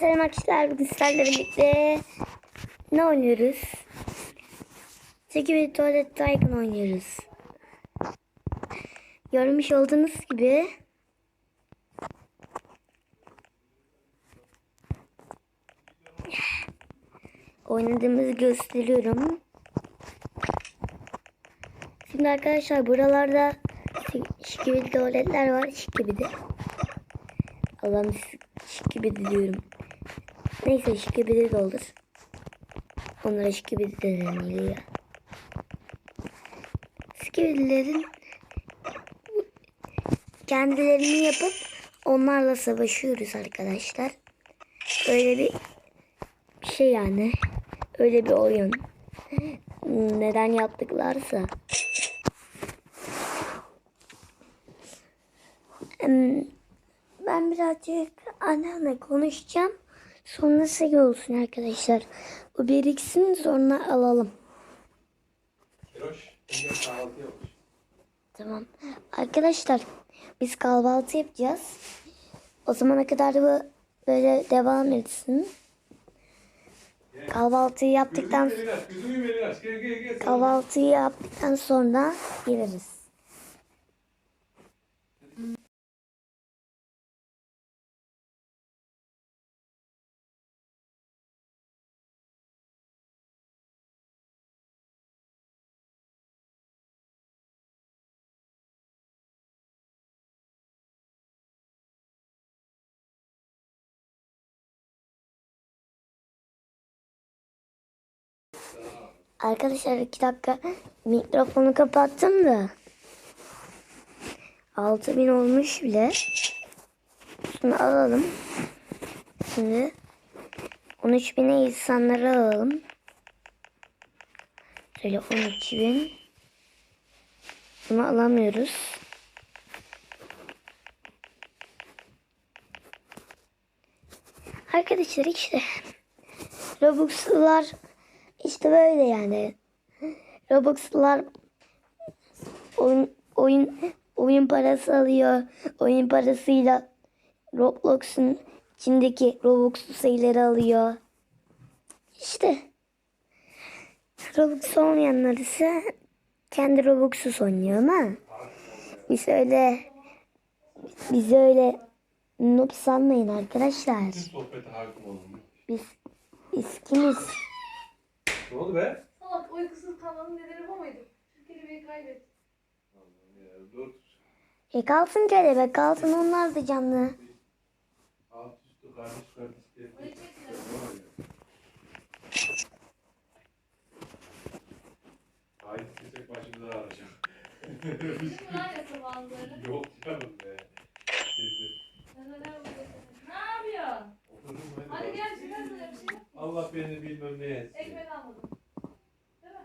selam arkadaşlar. Bugün sizlerle birlikte ne oynuyoruz? Security Toilet Tycoon oynuyoruz. Görmüş olduğunuz gibi oynadığımızı gösteriyorum. Şimdi arkadaşlar buralarda şikibidi tuvaletler var. Şikibidi. Allah'ım şikibidi diyorum. Neyse şikibidi de olur. Onlara şikibidi de deniliyor. Şikibidilerin kendilerini yapıp onlarla savaşıyoruz arkadaşlar. Öyle bir şey yani. Öyle bir oyun. Neden yaptıklarsa. Ben birazcık anneanne konuşacağım. Sonra size olsun arkadaşlar. Bu biriksin sonra alalım. Kahvaltı yapmış. Tamam. Arkadaşlar biz kahvaltı yapacağız. O zamana kadar bu böyle devam etsin. Kahvaltıyı yaptıktan Gözümü. Gel gel gel. kahvaltıyı yaptıktan sonra geliriz. Arkadaşlar iki dakika mikrofonu kapattım da 6000 olmuş bile. Şunu alalım. Şimdi 13000'e insanları alalım. Şöyle 13000. Bunu alamıyoruz. Arkadaşlar işte Robux'lar işte böyle yani. Robux'lar oyun oyun oyun parası alıyor. Oyun parasıyla Roblox'un içindeki Robux sayıları alıyor. İşte Robux olmayanlar ise kendi Robux'u oynuyor ama biz öyle biz öyle noob sanmayın arkadaşlar. Biz biz kimiz? Ne oldu be? Salak uykusuz kalmanın nedeni bu muydu? Şu kelimeyi kaybet. Allah'ım ya, dur. E kalsın kelebek kalsın onlar da canlı. Alt üstü kardeş kardeş. Burayı çektiler. Haydi kesek başımıza sabahları. Yok canım be. Ne? Oturdum hadi. Gel bir şey. Allah beni bilmem ne etsin. Ekmek almadım. Değil mi?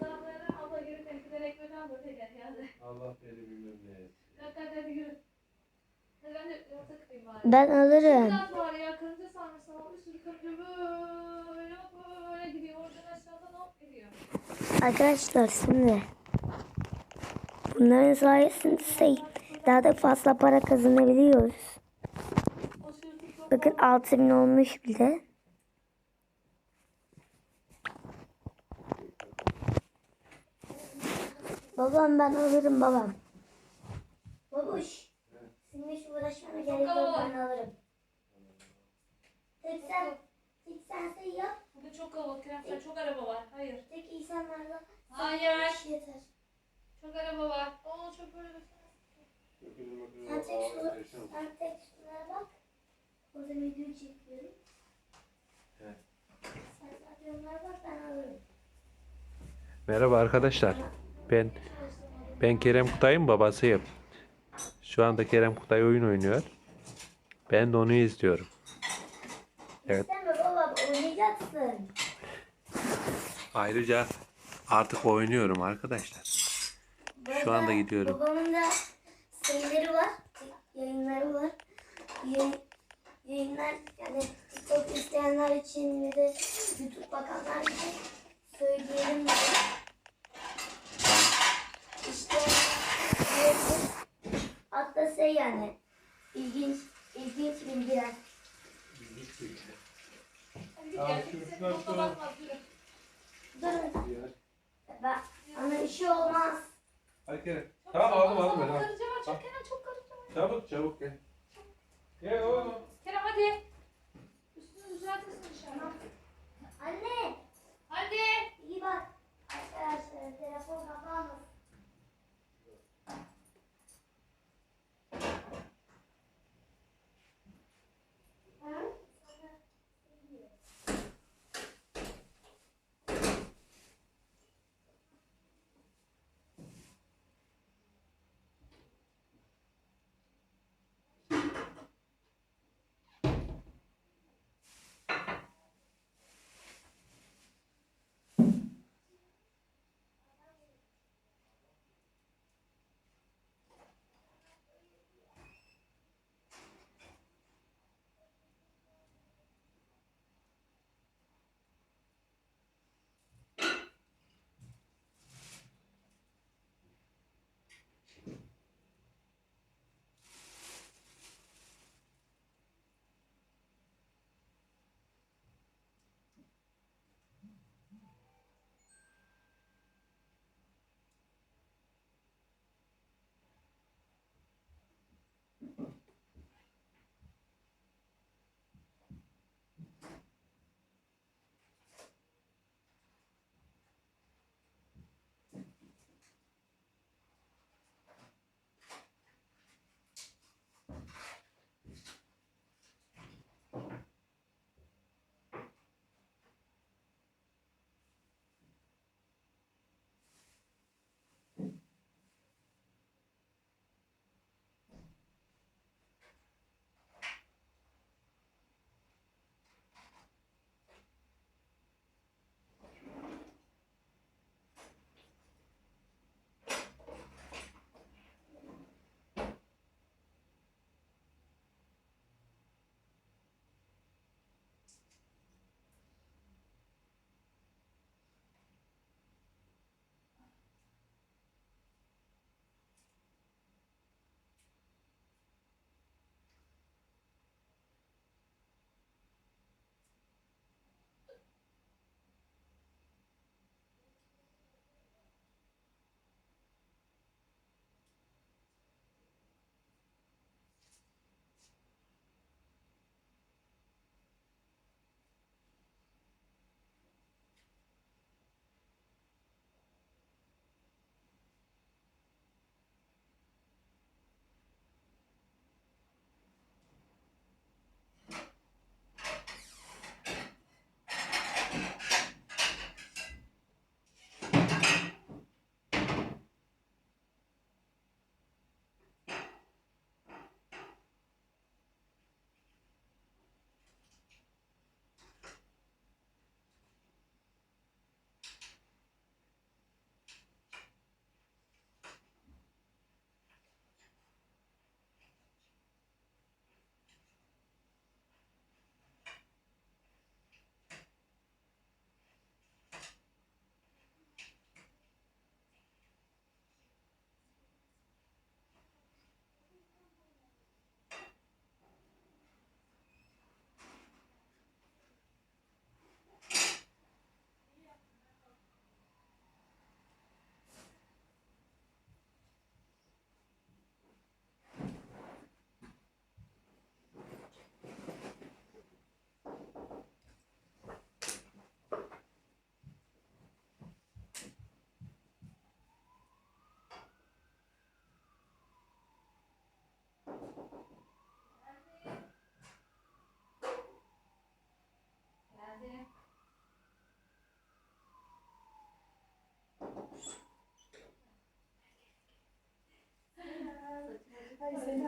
Sabahları abla geri tepkiler ekmek almadı. Gel geldi. Allah beni bilmem ne etsin. Kalk kalk hadi yürü. Hadi ben de yoksa kıtayım bari. Ben alırım. Biraz var ya karınca sarmış sana bir sürü karınca böyle böyle gidiyor. Oradan aşağıdan hop gidiyor. Arkadaşlar şimdi bunların sayesinde şey, daha da fazla para kazanabiliyoruz. Bakın 6000 olmuş bile. Babam ben alırım babam. Babuş. Seninle hiç uğraşmana gerek yok ben alırım. Tek sen, tek sen şey yap. Bugün çok kalabalık. Kremsen çok araba var. Hayır. Tek insanlarla Hayır. iş yeter. Çok araba var. Oo çok böyle Sen tek şuna, sen tek şunlara bak. Orada video çekiyorum. Evet. Sen sadece onlara bak ben alırım. Merhaba arkadaşlar. Ben ben Kerem Kutay'ın babasıyım. Şu anda Kerem Kutay oyun oynuyor. Ben de onu izliyorum. Evet. İsteme baba oynayacaksın. Ayrıca artık oynuyorum arkadaşlar. Şu anda gidiyorum. Babamın da şeyleri var. Yayınları var. Yayın, yayınlar yani TikTok isteyenler için ve de YouTube bakanlar için söyleyelim. İşte hatta şey yani ilginç ilginç bilgiler. Gel. koluna bakmaz. Yürü. Durun. Ben, bana bir şey olmaz. Hadi. Çok Tamam aldım aldım ben. Çabuk çabuk gel. Gel oğlum. Kerem hadi. Üstünü düzeltirsin inşallah. Anne Hadi. iyi bak. Arkadaşlar telefon kapanmasın.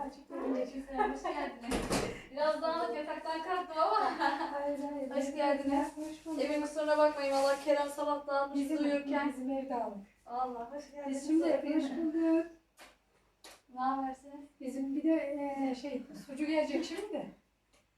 Açık Aleykümselam, hoş geldiniz. Biraz dağınık yataktan kalktım ama. Hayır hayır. Hoş geldiniz. Hoş bulduk. Emin kusuruna bakmayın valla Kerem sabah dağıtmış Bizim, uyurken. bizim evde aldık. Allah hoş geldiniz. Biz şimdi hoş bulduk. Ne habersiniz? Bizim bir de e, şey sucu gelecek şimdi de.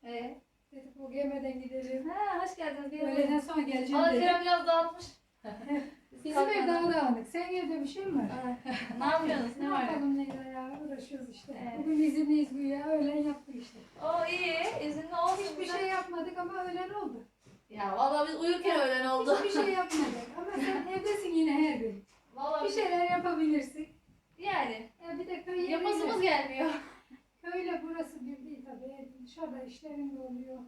Ee? Dedik bu yemeden gidelim. Ha, hoş geldiniz. Öğleden sonra geleceğim dedik. Kerem biraz dağıtmış. Bizim ev daha dağınık. Sen evde bir şey mi var? ne yapıyorsunuz? Ne Ne var? yapalım ne ya uğraşıyoruz işte. Evet. Bugün izinliyiz güya öğlen yaptık işte. O iyi. İzinli olsun. Hiçbir şey yapmadık ama öğlen oldu. Ya valla biz uyurken öğlen oldu. Hiçbir şey yapmadık. Ama sen evdesin yine her gün. Valla Bir şeyler yapabilirsin. Yani Ya bir de köy yapasımız yemeği- gelmiyor. Köyle burası bir değil tabii. Dışarıda işlerin de oluyor.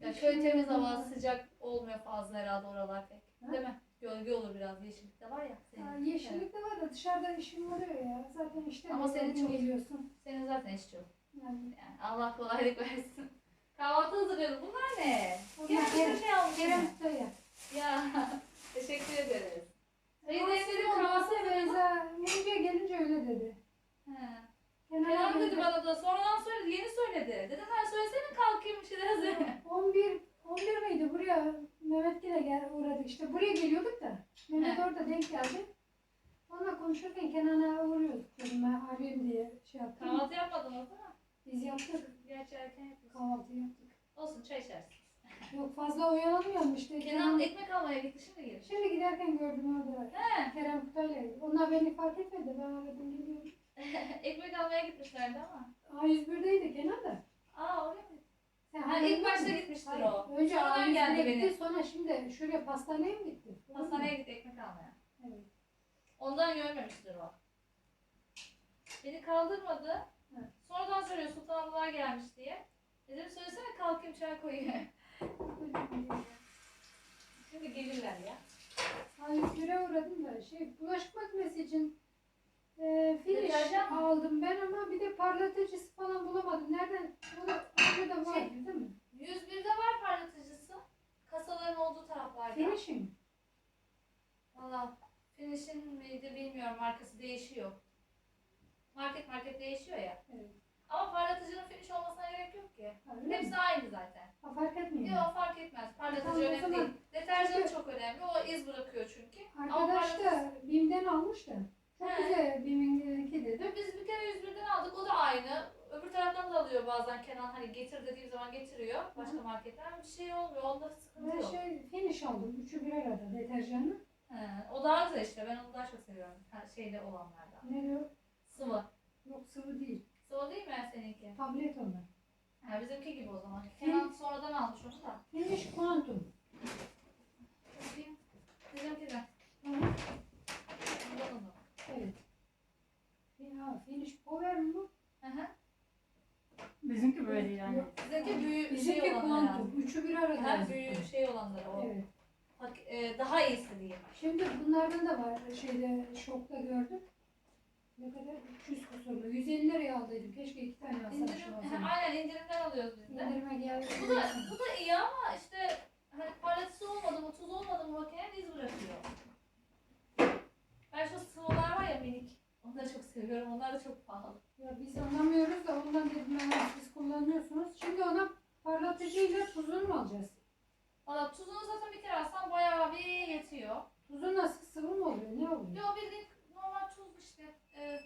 Ya köy temiz hava sıcak olmuyor fazla herhalde oralar pek. Değil mi? Gölge olur biraz yeşillik de var ya. Senin, Ha, yeşillik de var da dışarıda işin oluyor ya. Zaten işte Ama senin çok- geliyorsun. senin zaten iş yok. Yani Yani Allah kolaylık versin. Kahvaltı hazırlıyoruz. Bunlar ne? Bunlar Kerem- bir şey almışsın. Kerem. Ya teşekkür ederiz. Senin kahvaltı Beyza Buraya gelince öyle dedi. He. Abi dedi bana da sonradan söyledi. Yeni söyledi. Dedim ben söylesene kalkayım bir şeyler hazır. 11 11 miydi buraya Mehmet Gül'e gel uğradık işte buraya geliyorduk da Mehmet He. orada denk geldi. Onunla konuşurken Kenan'a uğruyorduk dedim ben arayayım diye şey yaptım. Kahvaltı yapmadınız değil mi? Biz yaptık Gerçi erken yapıyorsun. kahvaltı yaptık. Olsun çay içersin. Yok fazla oyalanmıyorum işte. Kenan ekmek almaya gitti şimdi gelir. Şimdi giderken gördüm orada. He. Kerem Kutay'la. Onlar beni fark etmedi. Ben aradım geliyorum. ekmek almaya gitmişlerdi ama. A101'deydi Kenan da. Aa öyle mi? Ha, ilk başta gitmiştir Hayır, o. Önce Sonradan geldi A101'e gitti beni. sonra şimdi şuraya pastaneye mi gitti? Hastaneye gitti ekmek almaya. Evet. Ondan görmemiştir o. Beni kaldırmadı. Evet. Sonradan söylüyor Sultan ablalar gelmiş diye. Dedim söylesene kalkayım çay koyayım. Şimdi gelirler ya. A101'e uğradım da şey bulaşık makinesi için e, finish Deterjan mı? aldım ben ama bir de parlatıcısı falan bulamadım. Nereden? O da orada var Şey, değil mi? 101'de var parlatıcısı. Kasaların olduğu taraflarda. Finish'im. Valla Finish'in miydi bilmiyorum markası değişiyor. Market market değişiyor ya. Evet. Ama parlatıcının finish olmasına gerek yok ki. Ha, öyle mi? Hepsi aynı zaten. Ha, fark etmiyor. Yok fark etmez. Parlatıcı Tamam, o önemli zaman- değil. Deterjan Çünkü- çok önemli. O iz bırakıyor çünkü. Ama Arkadaş parlatıcı- da BİM'den almış da. Güzel BİM'inki dedi. Biz bir kere 101'den aldık. O da aynı. Öbür taraftan da alıyor bazen Kenan. Hani getir dediğim zaman getiriyor. Başka marketten. Bir şey olmuyor. Onda sıkıntı Ben yok. şey finish aldım. Üçü bir arada deterjanı. He, o daha güzel işte. Ben onu daha çok seviyorum. Şeyde olanlardan. Ne diyor? Sıvı. Yok sıvı değil. Sıvı değil mi seninki? Tablet onlar. Ha, bizimki gibi o zaman. Kenan sonradan almış onu da. Finish Quantum. Bakayım. Bizimki de. Hı hı. Ondan onu. Evet. Ya Finish Power mu? Hı hı. Bizimki böyle yani. Yok. Bizimki büyük Bizimki şey olanlar herhalde. Üçü bir arada. Ha, büyük şey olanları o. Evet. Bak, e, daha iyisi diyeyim. Şimdi bunlardan da var. Şeyde şokta gördüm. Ne kadar? 300 kusurlu. 150 liraya aldıydım. Keşke iki tane alsaymışım İndirim, zaman. aynen indirimden alıyoruz biz de. İndirime geldi. Bu da, bu da iyi ama işte hani parlatısı olmadı mı, tuz olmadı mı makinenin iz bırakıyor. Ben şu sıvılar var ya minik. Onları çok seviyorum. Onlar da çok pahalı. Ya biz anlamıyoruz da ondan dedim ben siz kullanıyorsunuz. Şimdi ona parlatıcıyla tuzunu mu alacağız? Valla tuzunu zaten bir kere alsam bayağı bir yetiyor. Tuzu nasıl sıvı mı oluyor? Ne oluyor? Yo bildiğin normal tuz işte. E,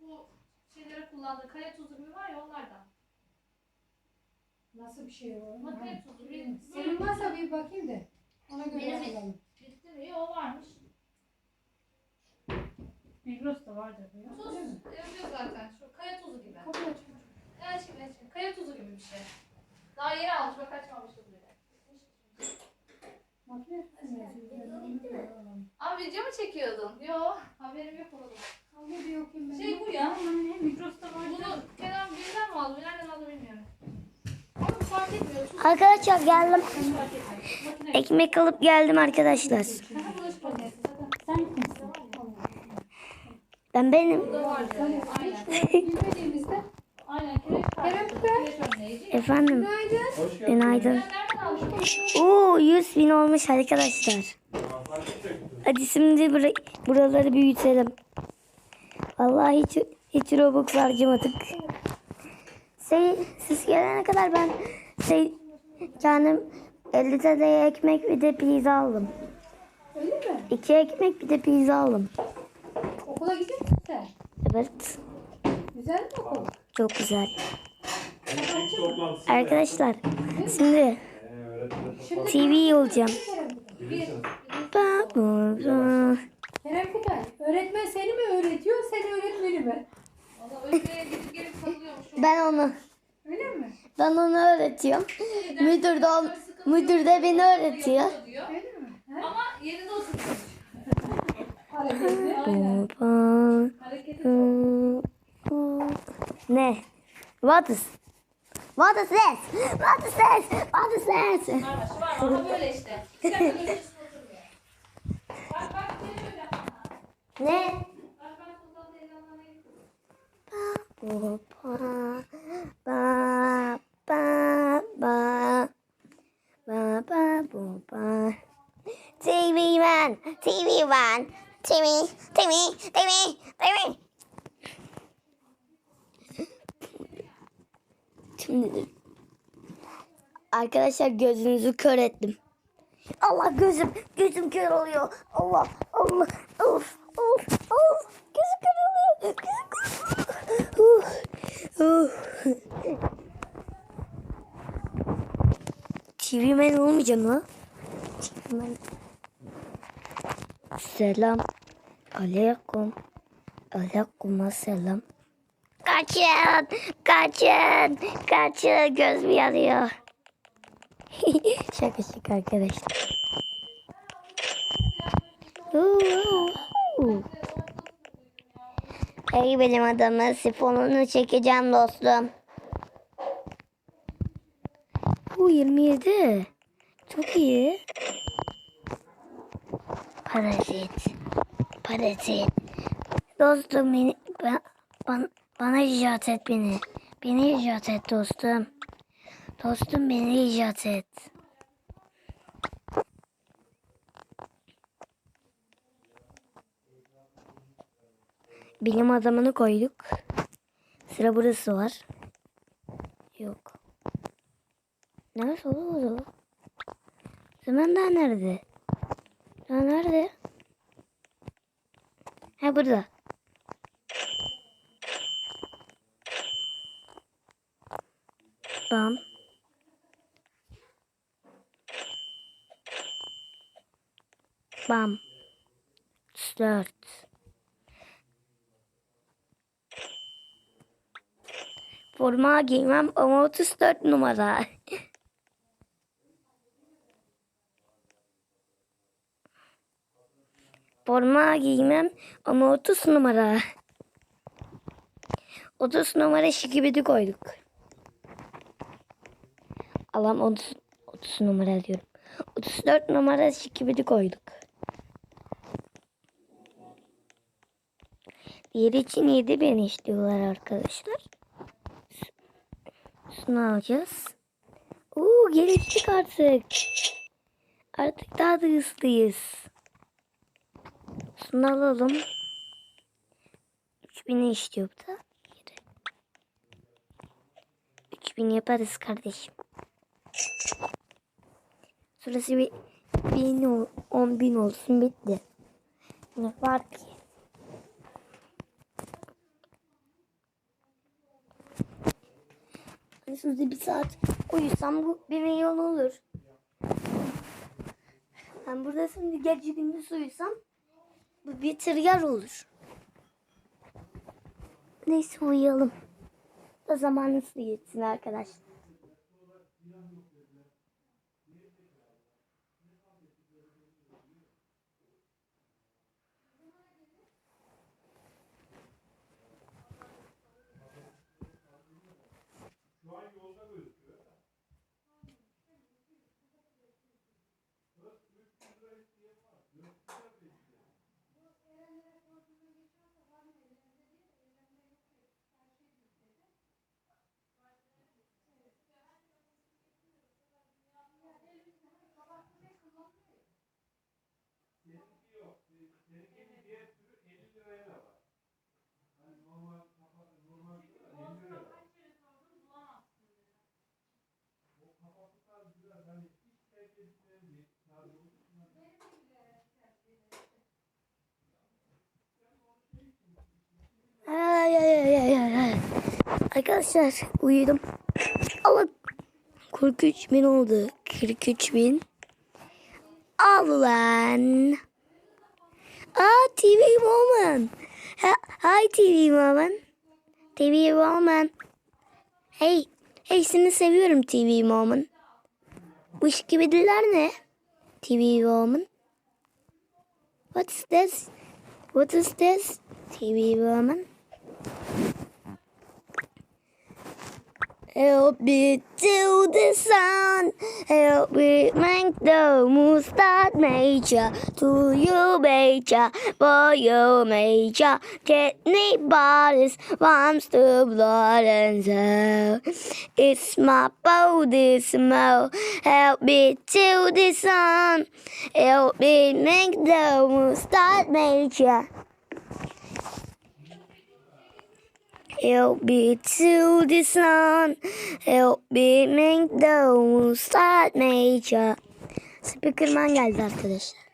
bu şeylere kullandığı kaya tuzu gibi var ya onlardan. Nasıl bir şey o? Makine tuzu. Bir. Senin varsa bir bakayım da. Ona göre Benim- alalım. bitti mi? Yo varmış. Migros'ta vardır ya. Tuz Öyle mi? yazıyor zaten. Şu kaya tuzu gibi. Kapıyı aç. Gerçekten gerçekten. Kaya tuzu gibi bir şey. Daha yeni almış bak açmamışız bile. Makine. Abi video mu çekiyordun? Yo haberim yok oğlum. Al bir okuyayım ben. Şey bu ya. Ama hani Migros'ta vardır. Bunu Kenan birinden mi aldı? Nereden aldı bilmiyorum. Ama fark etmiyor. Tuz Arkadaşlar geldim. hiç fark etmiyor. Makine. Ekmek alıp geldim arkadaşlar. Aha, bulaşık makinesi zaten. Sen kimsin? Ben benim. Burada vardı. Hani Aynen. hiç bilmediğimizde Aynen. Kireç Kerem parçası. Bey. Kireç önleyici. Efendim. günaydın. Günaydın. Oo 100 bin olmuş arkadaşlar. Hadi şimdi bura- buraları büyütelim. Vallahi hiç hiç Robux harcamadık. Şey, siz gelene kadar ben şey kendim 50 TL'ye ekmek bir de pizza aldım. Öyle mi? İki ekmek bir de pizza aldım. Okula gidiyor musun sen? Evet. Güzel mi okul? Çok güzel. Arkadaşlar şimdi Şimdi TV olacağım. Öğretmen seni mi öğretiyor, seni öğretmeni mi? Ben onu Öyle mi? ben onu öğretiyorum. Müdür de Müdür de beni öğretiyor. Öyle mi? Ama yerinde Ne? What is? What is this? What is this? What is this? var var ama. Ne? Baba. Ba ba ba. Ba ba ba ba. TV man, TV man, TV, TV, TV, TV. Şimdi arkadaşlar gözünüzü kör ettim. Allah gözüm, gözüm kör oluyor. Allah, Allah, of, of, of. Gözüm kör oluyor. Gözüm kör oluyor. TV man olmayacağım lan. TV man. Selam. Aleyküm. Aleyküm selam. Kaçın! Kaçın! Kaçın! Gözüm yanıyor. şaka şaka arkadaşlar. Ey benim adamın sifonunu çekeceğim dostum. Bu 27. Çok iyi. Parazit. Parazit. Dostum beni, ben, ban- bana icat et beni. Beni icat et dostum. Dostum beni icat et. Bilim adamını koyduk. Sıra burası var. Yok. Neresi oldu? Zaman daha nerede? Daha nerede? Ha burada. Bam. Bam. Dört. Forma giymem ama 34 numara. Forma giymem ama 30 numara. 30 numara şikibidi koyduk. Allah'ım 30, 30 numara diyorum. 34 numara şikibidi koyduk. Diğeri için 7 ben istiyorlar arkadaşlar. Şunu alacağız. Oo geliştik artık. Artık daha da hızlıyız. Şunu alalım. 3000'i istiyor bu da. 3000 yaparız kardeşim. Sırası bir bin, on bin olsun bitti. Ne var ki? Şurada bir saat uyusam bu bir milyon olur. Ben burada şimdi gece gündüz uyusam bu bir trilyer olur. Neyse uyuyalım. Da zaman nasıl geçsin arkadaşlar. Arkadaşlar uyudum. Allah 43 bin oldu. 43 bin. Al lan. Aa TV Woman. Hi TV Woman. TV Woman. Hey. Hey seni seviyorum TV Woman. Bu şikibidiler ne? TV Woman. What's this? What is this? TV Woman. Help me to the sun. Help me make the moon start major. To you major, for you major. Kidney bodies, warms to blood and soul. It's my body smell. Help me to the sun. Help me make the moon start major. Help me to the sun. Help me make the start major. Speakerman geldi arkadaşlar.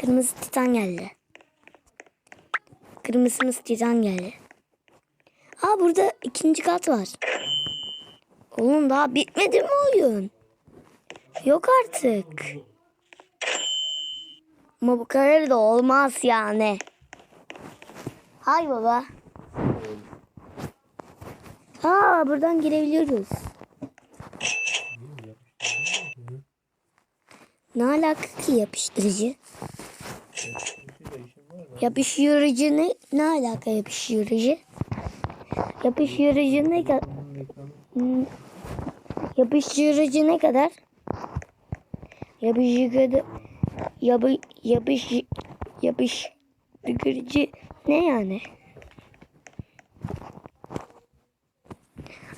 Kırmızı titan geldi. Kırmızımız titan geldi. Aa burada ikinci kat var. Oğlum daha bitmedi mi oyun? Yok artık. Ama bu kadar da olmaz yani. Hay baba. Aa buradan girebiliyoruz. Ne alaka ki yapıştırıcı? Yapıştırıcı ne? Ne alaka yapıştırıcı? Yapıştırıcı ne kadar? Yapıştırıcı ne kadar? Yapıştırıcı yapı, yapış yapıştırıcı ne yani?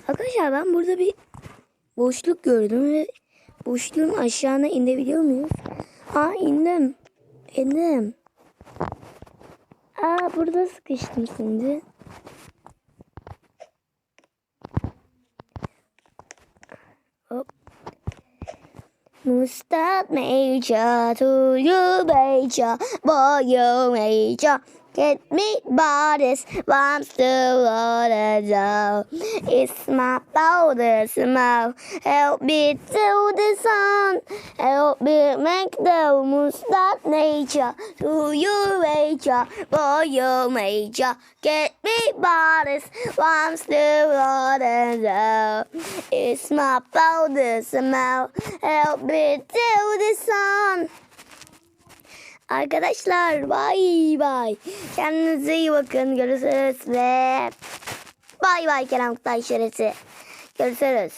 Arkadaşlar ben burada bir boşluk gördüm ve boşluğun aşağına inebiliyor muyuz? Aa indim. İndim. Aa burada sıkıştım şimdi. Hop. Mustard major to you major, boy Get me bodies, I'm still water down. It's my powder smell. Help me to the sun. Help me make the moon start nature. To you major, boy you major. Get me bodies, I'm still water down. It's my powder smell. Help me to the sun. Arkadaşlar bay bay. Kendinize iyi bakın. Görüşürüz ve bay bay Kerem Kutay şeresi. Görüşürüz.